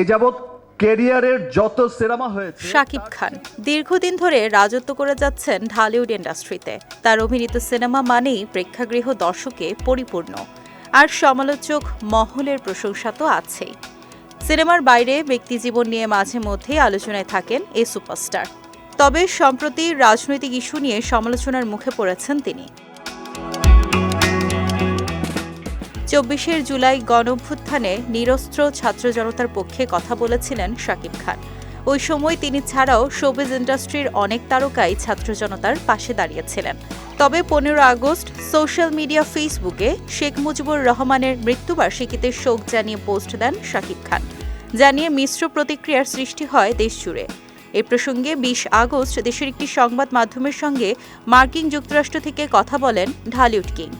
এ যত সিনেমা হয়েছে, শাকিব খান দীর্ঘদিন ধরে রাজত্ব করে যাচ্ছেন ঢালিউড ইন্ডাস্ট্রিতে। তার অভিনীত সিনেমা মানেই প্রেক্ষাগৃহ দর্শকে পরিপূর্ণ। আর সমালোচক মহলের প্রশংসা তো আছেই। সিনেমার বাইরে ব্যক্তিজীবন নিয়ে মাঝে মধ্যেই আলোচনায় থাকেন এই সুপারস্টার। তবে সম্প্রতি রাজনৈতিক ইস্যু নিয়ে সমালোচনার মুখে পড়েছেন তিনি। চব্বিশের জুলাই গণভ্যুত্থানে নিরস্ত্র ছাত্র জনতার পক্ষে কথা বলেছিলেন শাকিব খান। ওই সময় তিনি ছাড়াও শোবিজ ইন্ডাস্ট্রির অনেক তারকাই ছাত্র জনতার পাশে দাঁড়িয়েছিলেন। তবে পনেরো আগস্ট সোশ্যাল মিডিয়া ফেসবুকে শেখ মুজিবুর রহমানের মৃত্যুবার্ষিকীতে শোক জানিয়ে পোস্ট দেন শাকিব খান। জানিয়ে মিশ্র প্রতিক্রিয়ার সৃষ্টি হয় দেশজুড়ে এ প্রসঙ্গে বিশ আগস্ট দেশের একটি সংবাদ মাধ্যমের সঙ্গে মার্কিন যুক্তরাষ্ট্র থেকে কথা বলেন ঢালিউড কিং।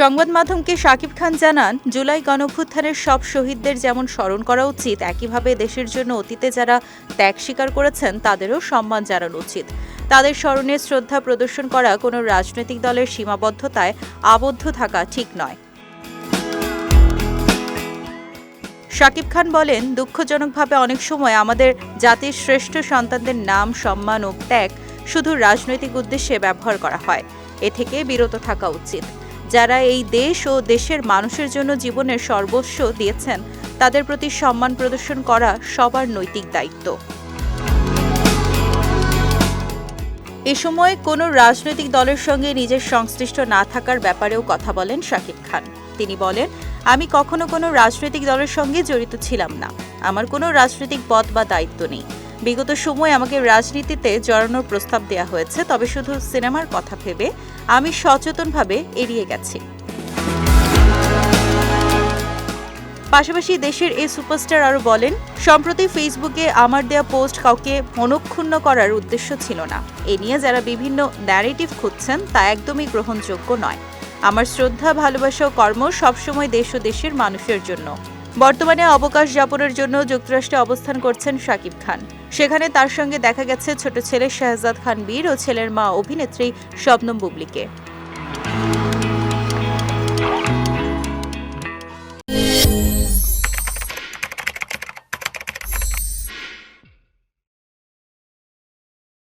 সংবাদ মাধ্যমকে শাকিব খান জানান, জুলাই গণঅভ্যুত্থানের সব শহীদদের যেমন স্মরণ করা উচিত, একইভাবে দেশের জন্য অতীতে যারা ত্যাগ স্বীকার করেছেন, তাদেরও সম্মান জানানো উচিত। তাদের স্মরণে শ্রদ্ধা প্রদর্শন করা কোনো রাজনৈতিক দলের সীমাবদ্ধতায় আবদ্ধ থাকা ঠিক নয়। শাকিব খান বলেন, দুঃখজনকভাবে অনেক সময় আমাদের জাতির শ্রেষ্ঠ সন্তানদের নাম, সম্মান ও ত্যাগ শুধু রাজনৈতিক উদ্দেশ্যে ব্যবহার করা হয়। এ থেকে বিরত থাকা উচিত। যারা এই দেশ ও দেশের মানুষের জন্য জীবনের সর্বস্ব দিয়েছেন, তাদের প্রতি সম্মান প্রদর্শন করা সবার নৈতিক দায়িত্ব। এ সময় কোনো রাজনৈতিক দলের সঙ্গে নিজের সংশ্লিষ্ট না থাকার ব্যাপারেও কথা বলেন শাকিব খান। তিনি বলেন, আমি কখনো কোনো রাজনৈতিক দলের সঙ্গে জড়িত ছিলাম না। আমার কোনো রাজনৈতিক পদ বা দায়িত্ব নেই। বিগত সময় আমাকে রাজনীতিতে জড়ানোর প্রস্তাব দেওয়া হয়েছে, তবে শুধু সিনেমার কথা ভেবে আমি সচেতনভাবে এড়িয়ে গেছি। পাশাপাশি দেশের এই সুপারস্টার আরও বলেন, সম্প্রতি ফেসবুকে আমার দেয়া পোস্ট কাউকে মনক্ষুণ্ণ করার উদ্দেশ্য ছিল না। এ নিয়ে যারা বিভিন্ন ন্যারেটিভ খুঁজছেন, তা একদমই গ্রহণযোগ্য নয়। আমার শ্রদ্ধা, ভালোবাসা ও কর্ম সবসময় দেশ ও দেশের মানুষের জন্য। বর্তমানে অবকাশ যাপনের জন্য যুক্তরাষ্ট্রে অবস্থান করছেন শাকিব খান। সেখানে তার সঙ্গে দেখা গেছে ছোট ছেলে শাহজাদ খান বীর ও ছেলের মা অভিনেত্রী শবনম বুবলিকে।